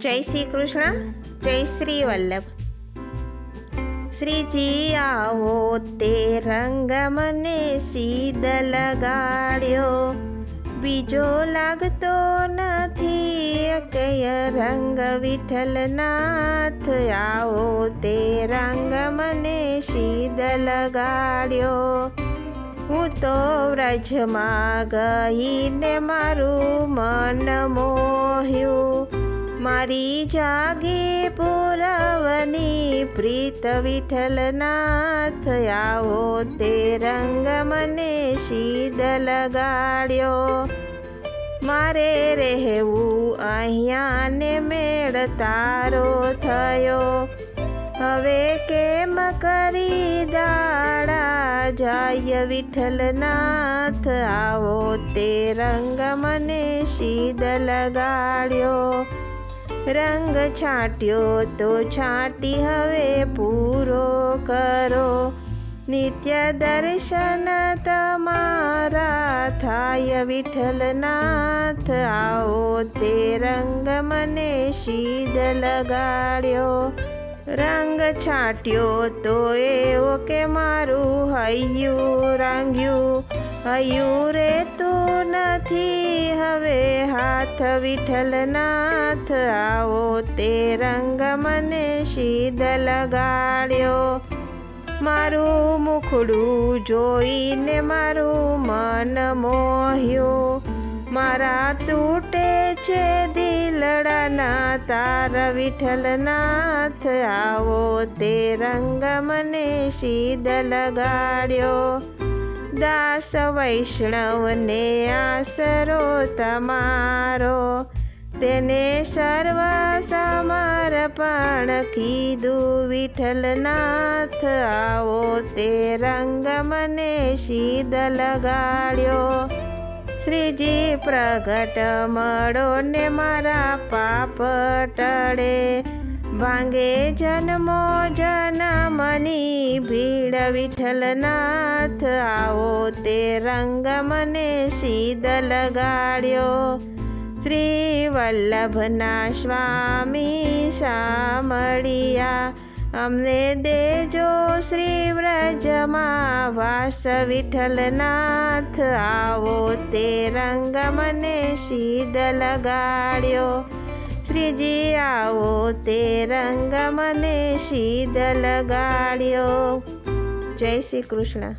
જય શ્રી કૃષ્ણ, જય શ્રી વલ્લભ. શ્રીજી આવો તે રંગ મને સીધ લગાડ્યો બીજો લાગતો નથી કય રંગ વિઠ્ઠલનાથ. આવો તે રંગ મને સીધ લગાડ્યો હું તો વ્રજમાં ગઈને મારું મન મોહ્યું. મારી જાગે પુરવની પ્રીત વિઠ્ઠલનાથ આવો તે રંગ મને શીદ લગાડ્યો મારે રહેવું અહીંયા ને મેળ તારો થયો. હવે કેમ કરી દાડા જાય વિઠ્ઠલનાથ? આવો તે રંગ મને શીદ લગાડ્યો રંગ છાંટ્યો તો છાંટી હવે પૂરો કરો. નિત્ય દર્શન તમારા થાય, વિઠ્ઠલનાથ આવો તે રંગ મને શીદ લગાડ્યો. રંગ છાંટ્યો તો એવો કે મારું હૈયું રાંગ્યું. હૈયું રે તું નથી, હવે હાથ વિઠ્ઠલનાથ આવો તે રંગ મને સીધ લગાડ્યો. મારું મુખડું જોઈને મારું મન મોહ્યું. મારા તૂટે છે દિલડાના તાર વિઠ્ઠલનાથ આવો તે રંગ મને શીદ લગાડ્યો. દાસ વૈષ્ણવને આસરો તમારો. તેને સર્વ સમર્પણ કીધું વિઠ્ઠલનાથ આવો તે રંગ મને શીદ લગાડ્યો. શ્રીજી પ્રગટ મળો ને મારા પાપ ટળે. ભાંગે જન્મો જનમની ભીડ વિઠ્ઠલનાથ, આવો તે રંગ મને સીધ લગાડ્યો. શ્રી વલ્લભના સ્વામી સામળિયા અમને દેજો શ્રી વ્રજમાં વાસ વિઠ્ઠલનાથ. આવો તે રંગ મને શીદ લગાડ્યો શ્રીજી, આવો તે રંગ મને શીદ લગાડ્યો જય શ્રી કૃષ્ણ.